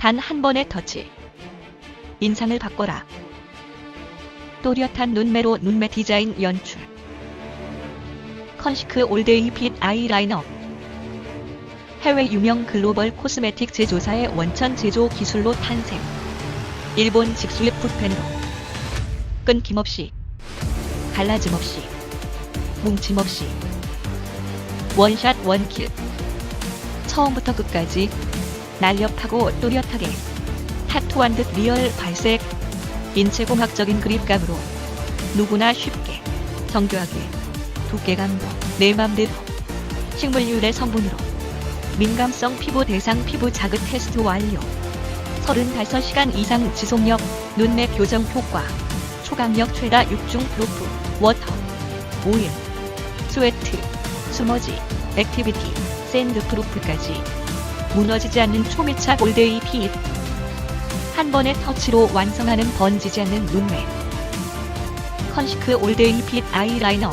단 한 번의 터치. 인상을 바꿔라. 또렷한 눈매로 눈매 디자인 연출. 컨시크 올데이 핏 아이라이너. 해외 유명 글로벌 코스메틱 제조사의 원천 제조 기술로 탄생. 일본 직수입 붓펜으로 끊김없이 갈라짐 없이 뭉침 없이 원샷 원킬 처음부터 끝까지 날렵하고 또렷하게 타투한 듯 리얼 발색 인체공학적인 그립감으로 누구나 쉽게 정교하게 두께감도 내 맘대로 식물유래 성분으로 민감성 피부 대상 피부 자극 테스트 완료. 35시간 이상 지속력 눈매 교정 효과 초강력 최다 6중 프로프 워터 오일 스웨트 스머지 액티비티 샌드 프루프까지 무너지지 않는 초밀착 올데이 핏. 한 번의 터치로 완성하는 번지지 않는 눈매. 컨시크 올데이 핏 아이라이너.